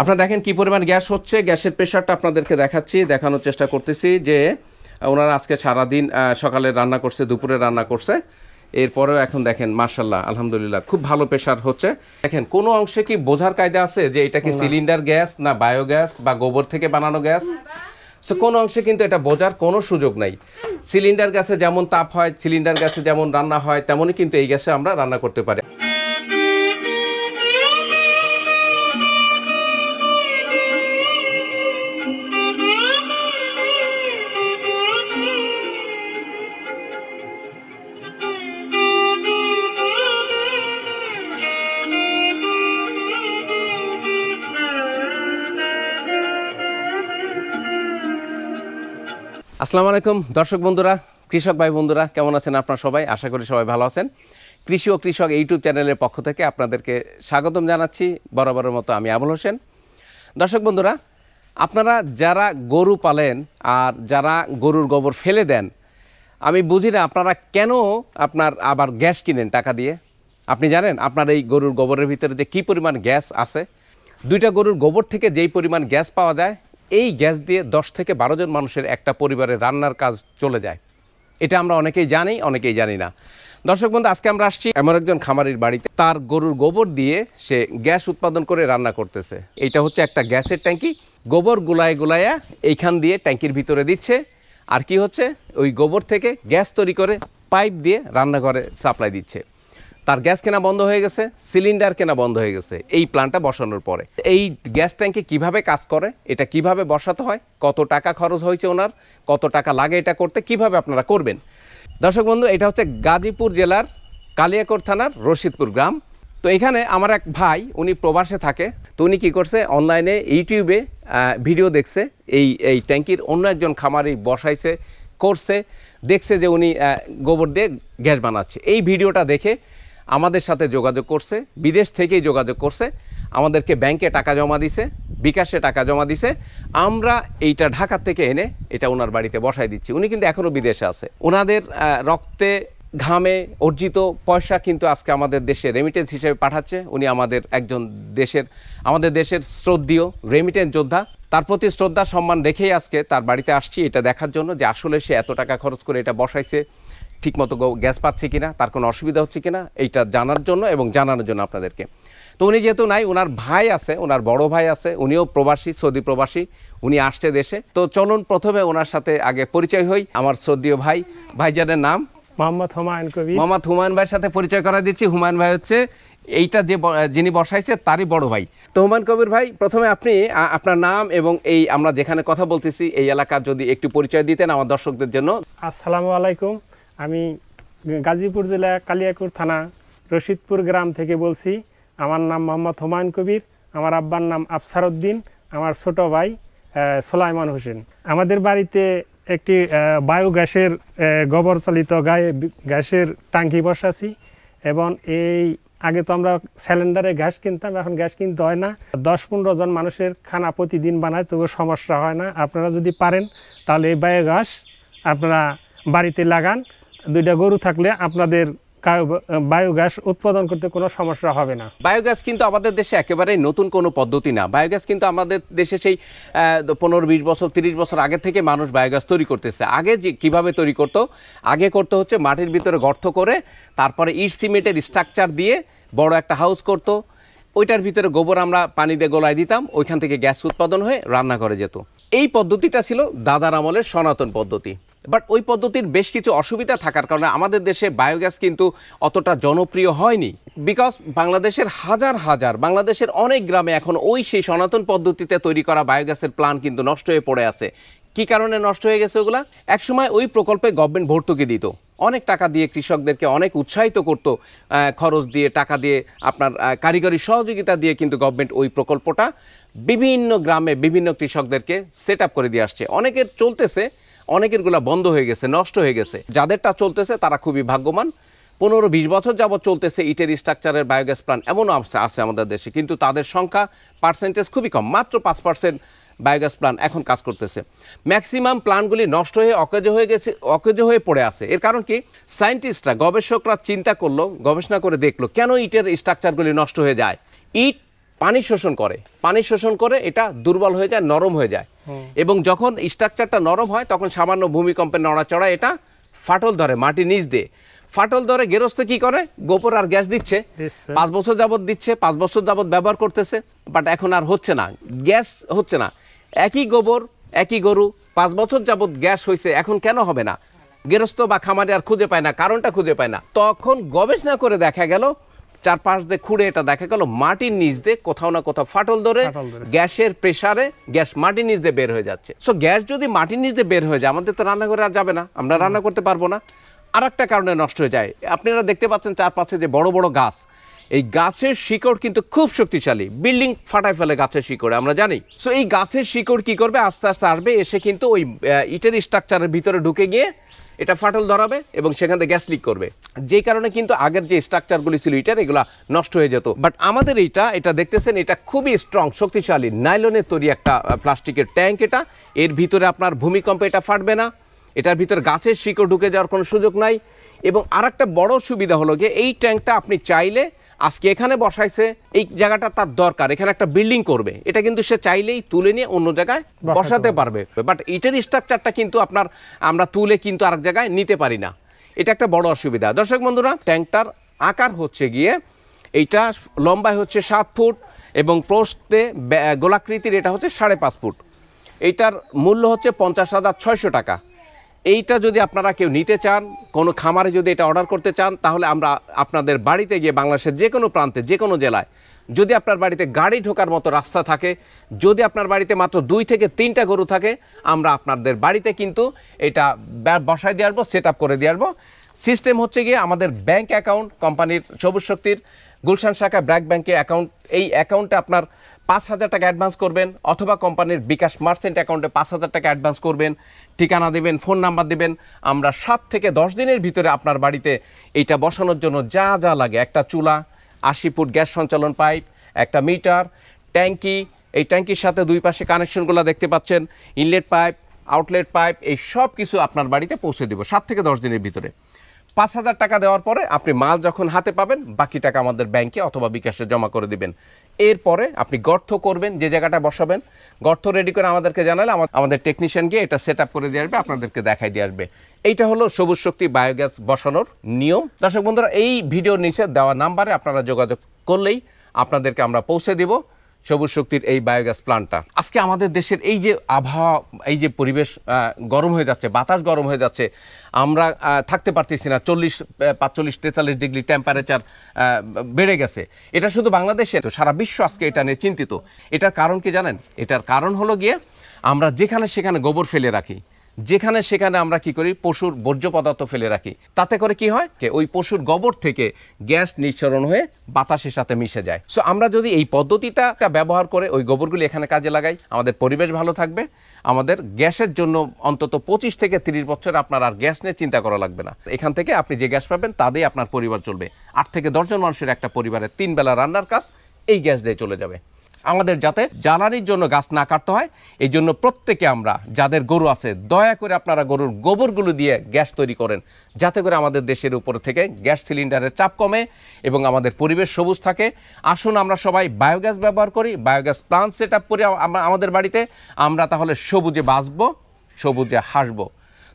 আপনারা দেখেন কি পরিমাণ গ্যাস হচ্ছে। গ্যাসের প্রেশারটা আপনাদেরকে দেখাচ্ছি দেখানোর চেষ্টা করতেছি যে ওনারা আজকে সারাদিন সকালে রান্না করছে দুপুরে রান্না করছে। এরপরেও এখন দেখেন মার্শাল্লাহ আলহামদুলিল্লাহ খুব ভালো প্রেশার হচ্ছে। দেখেন কোনো অংশে কি বোঝার কায়দা আছে যে এটা কি সিলিন্ডার গ্যাস না বায়োগ্যাস বা গোবর থেকে বানানো গ্যাস? সো কোনো অংশে কিন্তু এটা বোঝার কোনো সুযোগ নাই। সিলিন্ডার গ্যাসে যেমন তাপ হয় সিলিন্ডার গ্যাসে যেমন রান্না হয় তেমনই কিন্তু এই গ্যাসে আমরা রান্না করতে পারি। আসসালামু আলাইকুম, দর্শক বন্ধুরা, কৃষক ভাই বন্ধুরা, কেমন আছেন আপনারা সবাই? আশা করি সবাই ভালো আছেন। কৃষি ও কৃষক ইউটিউব চ্যানেলের পক্ষ থেকে আপনাদেরকে স্বাগতম জানাচ্ছি। বরাবরের মতো আমি আবুল হোসেন। দর্শক বন্ধুরা, আপনারা যারা গরু পালেন আর যারা গরুর গোবর ফেলে দেন, আমি বুঝি না আপনারা কেন আপনার আবার গ্যাস কিনেন টাকা দিয়ে? আপনি জানেন, আপনার এই গরুর গোবরের ভিতরে যে কী পরিমাণ গ্যাস আছে? দুইটা গরুর গোবর থেকে যেই পরিমাণ গ্যাস পাওয়া যায় এই গ্যাস দিয়ে দশ থেকে বারো জন মানুষের একটা পরিবারের রান্নার কাজ চলে যায়। এটা আমরা অনেকেই জানি অনেকেই জানি না। দর্শক বন্ধু, আজকে আমরা আসছি এমন একজন খামারির বাড়িতে। তার গরুর গোবর দিয়ে সে গ্যাস উৎপাদন করে রান্না করতেছে। এটা হচ্ছে একটা গ্যাসের ট্যাঙ্কি। গোবর গুলায় গুলায়া এইখান দিয়ে ট্যাঙ্কির ভিতরে দিচ্ছে। আর কি হচ্ছে? ওই গোবর থেকে গ্যাস তৈরি করে পাইপ দিয়ে রান্নাঘরে সাপ্লাই দিচ্ছে। তার গ্যাস কেনা বন্ধ হয়ে গেছে, সিলিন্ডার কেনা বন্ধ হয়ে গেছে, এই প্ল্যানটা বসানোর পরে। এই গ্যাস ট্যাঙ্কে কীভাবে কাজ করে, এটা কীভাবে বসাতে হয়, কত টাকা খরচ হয়েছে ওনার, কত টাকা লাগে এটা করতে, কীভাবে আপনারা করবেন? দর্শক বন্ধু, এটা হচ্ছে গাজীপুর জেলার কালিয়াকোট থানার রশিদপুর গ্রাম। তো এখানে আমার এক ভাই, উনি প্রবাসে থাকে, তো উনি কী করছে, অনলাইনে ইউটিউবে ভিডিও দেখছে, এই এই ট্যাঙ্কির অন্য একজন খামারি বসাইছে, করছে, দেখছে যে উনি গোবর দিয়ে গ্যাস বানাচ্ছে। এই ভিডিওটা দেখে আমাদের সাথে যোগাযোগ করছে, বিদেশ থেকেই যোগাযোগ করছে, আমাদেরকে ব্যাংকে টাকা জমা দিছে, বিকাশে টাকা জমা দিছে, আমরা এইটা ঢাকা থেকে এনে এটা ওনার বাড়িতে বসাই দিচ্ছি। উনি কিন্তু এখনও বিদেশে আছে। ওনাদের রক্তে, ঘামে অর্জিত পয়সা কিন্তু আজকে আমাদের দেশে রেমিটেন্স হিসেবে পাঠাচ্ছে। উনি আমাদের একজন দেশের, আমাদের দেশের শ্রদ্ধীয় রেমিটেন্স যোদ্ধা। তার প্রতি শ্রদ্ধা, সম্মান রেখেই আজকে তার বাড়িতে আসছি এটা দেখার জন্য যে আসলে সে এত টাকা খরচ করে এটা বসাইছে। ঠিকমতো গ্যাস পাচ্ছে কিনা তার কোনো অসুবিধা হচ্ছে কিনা এইটা জানার জন্য এবং জানানোর জন্য আপনাদেরকে। তো উনি যেহেতু নাই ওনার ভাই আছে ওনার বড় ভাই আছে উনিও প্রবাসী সৌদি প্রবাসী উনি আসছে দেশে। তো চলুন প্রথমে ওনার সাথে আগে পরিচয় হই আমার শ্রদ্ধীয় ভাই। ভাইজানের নাম? মোহাম্মদ হুমায়ুন কবির। মোহাম্মদ হুমায়ুন ভাইয়ের সাথে পরিচয় করা দিচ্ছি। হুমায়ুন ভাই হচ্ছে এইটা যে যিনি বসাইছে তারই বড় ভাই। তো হুমায়ুন কবির ভাই প্রথমে আপনি আপনার নাম এবং এই আমরা যেখানে কথা বলতেছি এই এলাকার যদি একটু পরিচয় দিতেন আমার দর্শকদের জন্য। আসসালামু আলাইকুম। আমি গাজীপুর জেলা কালিয়াকুর থানা রশিদপুর গ্রাম থেকে বলছি। আমার নাম মোহাম্মদ হুমায়ুন কবির, আমার আব্বার নাম আফসার উদ্দিন আমার ছোট ভাই সোলাইমান হোসেন। আমাদের বাড়িতে একটি বায়োগ্যাসের গোবর চালিত গায়ে গ্যাসের টাঙ্কি বসাছি এবং এই, আগে তো আমরা সিলিন্ডারে গ্যাস কিনতাম, এখন গ্যাস কিনতে হয় না। দশ পনেরো জন মানুষের খানা প্রতিদিন বানায় তবু সমস্যা হয় না। আপনারা যদি পারেন, তাহলে এই বায়োগ্যাস আপনারা বাড়িতে লাগান। দুইটা গরু থাকলে আপনাদের বায়োগ্যাস উৎপাদন করতে কোনো সমস্যা হবে না। বায়োগ্যাস কিন্তু আমাদের দেশে একেবারেই নতুন কোনো পদ্ধতি না। বায়োগ্যাস কিন্তু আমাদের দেশে সেই পনেরো, বিশ বছর, তিরিশ বছর আগে থেকে মানুষ বায়োগ্যাস তৈরি করতেছে। আগে যে কীভাবে তৈরি করতো? আগে করতে হচ্ছে মাটির ভিতরে গর্ত করে, তারপরে ইট সিমেন্টের স্ট্রাকচার দিয়ে বড় একটা হাউস করতো। ওইটার ভিতরে গোবর আমরা পানি দিয়ে গলায় দিতাম, ওইখান থেকে গ্যাস উৎপাদন হয়ে রান্না করে যেত। এই পদ্ধতিটা ছিল দাদার আমলের সনাতন পদ্ধতি। বাট ওই পদ্ধতির বেশ কিছু অসুবিধা থাকার কারণে আমাদের দেশে বায়োগ্যাস কিন্তু অতটা জনপ্রিয় হয়নি। বিকজ বাংলাদেশের হাজার হাজার, বাংলাদেশের অনেক গ্রামে এখন ওই সেই সনাতন পদ্ধতিতে তৈরি করা বায়োগ্যাসের প্ল্যান কিন্তু নষ্ট হয়ে পড়ে আছে। কি কারণে নষ্ট হয়ে গেছে ওগুলা? একসময় ওই প্রকল্পে গভর্নমেন্ট ভর্তুকি দিত। অনেক টাকা দিয়ে কৃষকদেরকে অনেক উৎসাহিত করতো খরচ দিয়ে, টাকা দিয়ে আপনার কারিগরি সহযোগিতা দিয়ে কিন্তু গভর্নমেন্ট ওই প্রকল্পটা বিভিন্ন গ্রামে বিভিন্ন কৃষকদেরকে সেট করে দিয়ে আসছে। অনেকের চলতেছে অনেকেরগুলা বন্ধ হয়ে গেছে, নষ্ট হয়ে গেছে। যাদেরটা চলতেছে তারা খুবই ভাগ্যবান। পনেরো বিশ বছর যাবৎ চলতেছে ইটের স্ট্রাকচারের বায়োগ্যাস প্ল্যান্ট এমনও আছে আমাদের দেশে। কিন্তু তাদের সংখ্যা পার্সেন্টেজ খুবই কম, মাত্র পাঁচ পার্সেন্ট বায়োগ্যাস প্ল্যান্ট এখন কাজ করতেছে। ম্যাক্সিমাম প্ল্যান্টগুলি নষ্ট হয়ে অকেজ হয়ে গেছে, অকেজো হয়ে পড়ে আছে। এর কারণ কি? সায়েন্টিস্টরা গবেষকরা চিন্তা করল, গবেষণা করে দেখল, কেন ইটের স্ট্রাকচারগুলি নষ্ট হয়ে যায়? ইট পানি শোষণ করে। পানি শোষণ করে এটা দুর্বল হয়ে যায় নরম হয়ে যায়। এবং যখন স্ট্রাকচারটা নরম হয় তখন সামান্য ভূমিকম্পের নড়াচড়া এটা ফাটল ধরে মাটি নিচ দিয়ে। ফাটল ধরে গেরস্ত কি করে? গোবর আর গ্যাস দিচ্ছে। পাঁচ বছর যাবত দিচ্ছে পাঁচ বছর যাবত ব্যবহার করতেছে বাট এখন আর হচ্ছে না। গ্যাস হচ্ছে না। একই গোবর একই গরু পাঁচ বছর যাবত গ্যাস হয়েছে এখন কেন হবে না? গেরস্ত বা খামারে আর খুঁজে পায় না কারণটা খুঁজে পায় না। তখন গবেষণা করে দেখা গেল চার পাঁচ দিয়ে খুঁড়ে এটা দেখা গেল মাটির নিচ দিয়ে কোথাও না কোথাও ফাটল ধরে গ্যাসের প্রেসারে গ্যাস মাটির নিচ দিয়ে বের হয়ে যাচ্ছে। সো গ্যাস যদি মাটির নিচ দিয়ে বের হয়ে যায় আমাদের তো রান্নাঘরে আর যাবে না আমরা রান্না করতে পারব না। আর একটা কারণে নষ্ট হয়ে যায়। আপনারা দেখতে পাচ্ছেন চারপাশে যে বড় বড় গাছ এই গাছের শিকড় কিন্তু খুব শক্তিশালী। বিল্ডিং ফাটায় ফেলে গাছের শিকড় আমরা জানি। সো এই গাছের শিকড় কি করবে? আস্তে আস্তে আসবে এসে কিন্তু ওই ইটের স্ট্রাকচারের ভিতরে ঢুকে গিয়ে এটা ফাটল ধরাবে এবং সেখান থেকে গ্যাস লিক করবে। যেই কারণে কিন্তু আগের যে স্ট্রাকচারগুলি ছিল ইটার এগুলো নষ্ট হয়ে যেত। বাট আমাদের এইটা, এটা দেখতেছেন, এটা খুবই স্ট্রং শক্তিশালী নাইলনের তৈরি একটা প্লাস্টিকের ট্যাঙ্ক এটা। এর ভিতরে আপনার ভূমিকম্পে এটা ফাটবে না। এটার ভিতরে গাছের শিকড় ঢুকে যাওয়ার কোনো সুযোগ নাই। এবং আর একটা বড় সুবিধা হলো যে এই ট্যাঙ্কটা আপনি চাইলে আজকে এখানে বসাইছে এই জায়গাটা তার দরকার এখানে একটা বিল্ডিং করবে। এটা কিন্তু সে চাইলেই তুলে নিয়ে অন্য জায়গায় বসাতে পারবে। বাট ইটের স্ট্রাকচারটা কিন্তু আপনার আমরা তুলে কিন্তু আরেক জায়গায় নিতে পারি না। এটা একটা বড় অসুবিধা। দর্শক বন্ধুরা ট্যাঙ্কটার আকার হচ্ছে গিয়ে এইটা লম্বায় হচ্ছে সাত ফুট এবং প্রস্তে গোলাকৃতির এটা হচ্ছে সাড়ে পাঁচ ফুট। এইটার মূল্য হচ্ছে পঞ্চাশ হাজার ছয়শো টাকা। এইটা যদি আপনারা কেউ নিতে চান, কোনো খামারে যদি এটা অর্ডার করতে চান, তাহলে আমরা আপনাদের বাড়িতে গিয়ে বাংলাদেশের যে কোনো প্রান্তে, যে কোনো জেলায় যদি আপনার বাড়িতে গাড়ি ঢোকার মতো রাস্তা থাকে, যদি আপনার বাড়িতে মাত্র দুই থেকে তিনটা গরু থাকে, আমরা আপনাদের বাড়িতে কিন্তু এটা বসায় দিয়ে আসব সেট আপ করে দিয়ে আসব। সিস্টেম হচ্ছে গিয়ে আমাদের ব্যাংক অ্যাকাউন্ট, কোম্পানির সবুজ শক্তির গুলশান শাখা ব্র্যাক ব্যাংকে অ্যাকাউন্ট, এই অ্যাকাউন্টে আপনার পাঁচ হাজার টাকা অ্যাডভান্স করবেন অথবা কোম্পানির বিকাশ মার্চেন্ট অ্যাকাউন্টে পাঁচ হাজার টাকা অ্যাডভান্স করবেন। ঠিকানা দেবেন ফোন নাম্বার দেবেন। আমরা সাত থেকে দশ দিনের ভিতরে আপনার বাড়িতে এইটা বসানোর জন্য যা যা লাগে, একটা চুলা, আশি ফুট গ্যাস সঞ্চালন পাইপ একটা মিটার ট্যাঙ্কি, এই ট্যাঙ্কির সাথে দুই পাশে কানেকশনগুলো দেখতে পাচ্ছেন ইনলেট পাইপ আউটলেট পাইপ এই সব কিছু আপনার বাড়িতে পৌঁছে দেবো সাত থেকে দশ দিনের ভিতরে। পাঁচ হাজার টাকা দেওয়ার পরে আপনি মাল যখন হাতে পাবেন, বাকি টাকা আমাদের ব্যাংকে অথবা বিকাশে জমা করে দিবেন। এরপরে আপনি গর্ত করবেন, যে জায়গাটা বসাবেন, গর্ত রেডি করে আমাদেরকে জানালে আমাদের টেকনিশিয়ান গিয়ে এটা সেট করে দিয়ে আসবে, আপনাদেরকে দেখাই দিয়ে আসবে। এইটা হলো সবুজ শক্তি বায়োগ্যাস বসানোর নিয়ম। দর্শক বন্ধুরা, এই ভিডিওর নিচে দেওয়া নাম্বারে আপনারা যোগাযোগ করলেই আপনাদেরকে আমরা পৌঁছে দিব। সবুজ শক্তির এই বায়োগ্যাস প্ল্যান্টটা আজকে আমাদের দেশের এই যে আবহাওয়া, এই যে পরিবেশ গরম হয়ে যাচ্ছে, বাতাস গরম হয়ে যাচ্ছে, আমরা থাকতে পারতেছি না, চল্লিশ পাঁচচল্লিশ, তেতাল্লিশ ডিগ্রি টেম্পারেচার বেড়ে গেছে। এটা শুধু বাংলাদেশে, তো সারা বিশ্ব আজকে এটা নিয়ে চিন্তিত। এটার কারণ কি জানেন? এটার কারণ হলো গিয়ে আমরা যেখানে সেখানে গোবর ফেলে রাখি। যেখানে সেখানে আমরা কি করি? পশুর বর্জ্য পদার্থ ফেলে রাখি। তাতে করে কি হয়? ওই পশুর গোবর থেকে গ্যাস নিঃসরণ হয়ে বাতাসের সাথে মিশে যায়। সো আমরা যদি এই পদ্ধতিটা ব্যবহার করে ওই গোবরগুলি এখানে কাজে লাগাই, আমাদের পরিবেশ ভালো থাকবে। আমাদের গ্যাসের জন্য অন্তত পঁচিশ থেকে তিরিশ বছর আপনার আর গ্যাস নিয়ে চিন্তা করা লাগবে না। এখান থেকে আপনি যে গ্যাস পাবেন তাতেই আপনার পরিবার চলবে। আট থেকে দশজন মানুষের একটা পরিবারের তিন বেলা রান্নার কাজ এই গ্যাস দিয়ে চলে যাবে। আমাদের যাতে জ্বালানির জন্য গাছ না কাটতে হয়। এই জন্য প্রত্যেকে আমরা, যাদের গরু আছে, দয়া করে আপনারা গরুর গোবরগুলো দিয়ে গ্যাস তৈরি করেন। যাতে করে আমাদের দেশের উপর থেকে গ্যাস সিলিন্ডারের চাপ কমে এবং আমাদের পরিবেশ সবুজ থাকে। আসুন আমরা সবাই বায়োগ্যাস ব্যবহার করি, বায়োগ্যাস প্লান্ট সেট আপ করি আমাদের বাড়িতে। আমরা তাহলে সবুজে বাঁচবো, সবুজে হাসবো।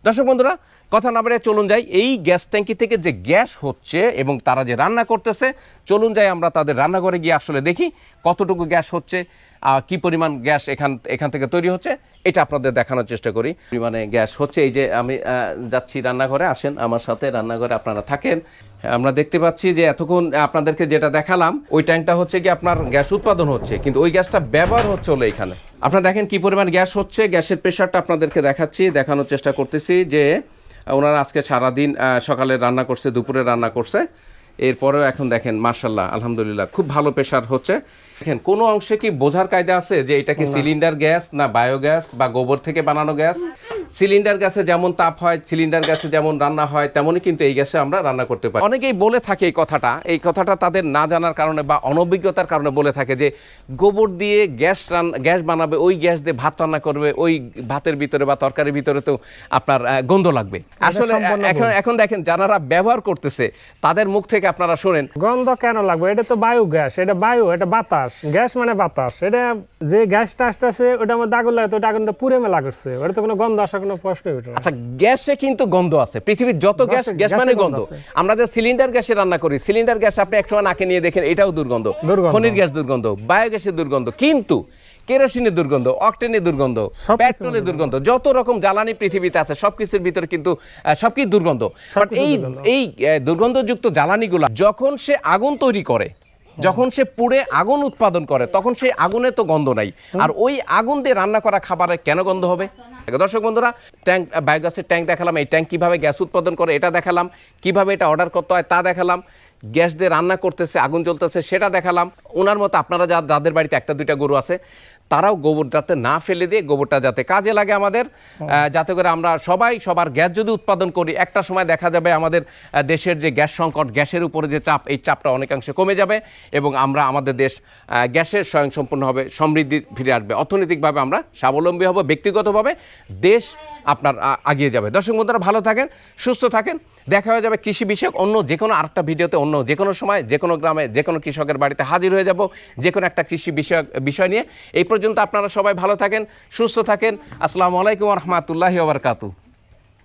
দর্শক বন্ধুরা, কথা না বেড়ে চলুন যাই। এই গ্যাস ট্যাঙ্কি থেকে যে গ্যাস হচ্ছে এবং তারা যে রান্না করতেছে, চলুন যাই আমরা তাদের রান্নাঘরে গিয়ে আসলে দেখি কতটুকু গ্যাস হচ্ছে। কি পরিমাণ গ্যাস এখান এখান থেকে তৈরি হচ্ছে, এটা আপনাদের দেখানোর চেষ্টা করি। পরিমাণে গ্যাস হচ্ছে, এই যে আমি যাচ্ছি রান্নাঘরে, আসেন আমার সাথে, রান্নাঘরে আপনারা থাকেন। আমরা দেখতে পাচ্ছি যে এতক্ষণ আপনাদেরকে যেটা দেখালাম, ওই ট্যাঙ্কটা হচ্ছে কি আপনার গ্যাস উৎপাদন হচ্ছে, কিন্তু ওই গ্যাসটা ব্যবহার হচ্ছে হলো এখানে। আপনারা দেখেন কি পরিমাণ গ্যাস হচ্ছে, গ্যাসের প্রেশারটা আপনাদেরকে দেখাচ্ছি, দেখানোর চেষ্টা করতেছি যে, ওনারা আজকে সারাদিন সকালে রান্না করছে, দুপুরে রান্না করছে। এরপরেও এখন দেখেন মার্শাল্লাহ আলহামদুলিল্লাহ, খুব ভালো প্রেশার হচ্ছে। দেখেন কোনো অংশে কি বোঝার কায়দা আছে যে এটা কি সিলিন্ডার গ্যাস না বায়োগ্যাস বা গোবর থেকে বানানো গ্যাস? সিলিন্ডার গ্যাসে যেমন তাপ হয় সিলিন্ডার গ্যাসে যেমন রান্না হয় তেমনই কিন্তু এই গ্যাসে আমরা রান্না করতে পারি। অনেকেই বলে থাকে এই কথাটা এই কথাটা তাদের না জানার কারণে বা অনভিজ্ঞতার কারণে বলে থাকে যে গোবর দিয়ে গ্যাস রান গ্যাস বানাবে ওই গ্যাস দিয়ে ভাত রান্না করবে ওই ভাতের ভিতরে বা তরকারির ভিতরে তো আপনার গন্ধ লাগবে। আসলে এখন এখন দেখেন যারা ব্যবহার করতেছে তাদের মুখ থেকে আপনারা শোনেন। গন্ধ কেন লাগবে? এটা তো বায়ু গ্যাস এটা বায়ু এটা বাতাস। গ্যাস মানে বাতাস। এটা যে গ্যাসটা আসতেছে ওটা মধ্যে আগুন লাগে তো ওটা আগুনটা পুরে মেলা করছে। ওটা তো কোনো গন্ধ আসার কোনো প্রশ্নই ওঠে আচ্ছা গ্যাসে কিন্তু গন্ধ আছে। পৃথিবীর যত গ্যাস গ্যাস মানে গন্ধ আমরা যে সিলিন্ডার গ্যাসে রান্না করি সিলিন্ডার গ্যাস আপনি একসময় নাকে নিয়ে দেখেন এটাও দুর্গন্ধ। খনির গ্যাস দুর্গন্ধ বায়োগ্যাসের দুর্গন্ধ। কিন্তু কেরোসিনের দুর্গন্ধ অকটেনের দুর্গন্ধ পেট্রোলের দুর্গন্ধ যত রকম জ্বালানি পৃথিবীতে আছে সবকিছুর ভিতরে কিন্তু আহ, সবকিছু দুর্গন্ধ। বাট এই। এই দুর্গন্ধযুক্ত জ্বালানিগুলো যখন সে আগুন তৈরি করে যখন সে পুড়ে আগুন উৎপাদন করে তখন সেই আগুনে তো গন্ধ নাই। আর ওই আগুন দিয়ে রান্না করা খাবারে কেন গন্ধ হবে? দর্শক বন্ধুরা ট্যাঙ্ক বায়োগ্যাসের ট্যাঙ্ক দেখালাম, এই ট্যাঙ্ক কীভাবে গ্যাস উৎপাদন করে এটা দেখালাম, কীভাবে এটা অর্ডার করতে হয় তা দেখালাম গ্যাস দিয়ে রান্না করতেছে, আগুন জ্বলতেছে সেটা দেখালাম। ওনার মতো আপনারা যা, যাদের বাড়িতে একটা দুইটা গরু আছে তারাও গোবর যাতে না ফেলে দিয়ে গোবরটা যাতে কাজে লাগে আমাদের। যাতে করে আমরা সবাই সবার গ্যাস যদি উৎপাদন করি একটা সময় দেখা যাবে আমাদের দেশের যে গ্যাস সংকট গ্যাসের উপরে যে চাপ এই চাপটা অনেকাংশে কমে যাবে এবং আমরা আমাদের দেশ গ্যাসের স্বয়ংসম্পূর্ণ হবে সমৃদ্ধি ফিরে আসবে। অর্থনৈতিকভাবে আমরা স্বাবলম্বী হব ব্যক্তিগতভাবে দেশ আপনার আগিয়ে যাবে। দর্শক বন্ধুরা ভালো থাকেন সুস্থ থাকেন। দেখা হয়ে যাবে কৃষি বিষয়ক অন্য যে কোনো আরেকটা ভিডিওতে অন্য যে কোনো সময় যে কোনো গ্রামে যে কোনো কৃষকের বাড়িতে হাজির হয়ে যাব। যে কোনো একটা কৃষি বিষয়ক বিষয় নিয়ে। এই পর্যন্ত আপনারা সবাই ভালো থাকেন সুস্থ থাকেন। আসসালামু আলাইকুম রহমতুল্লাহি ওবরকাতু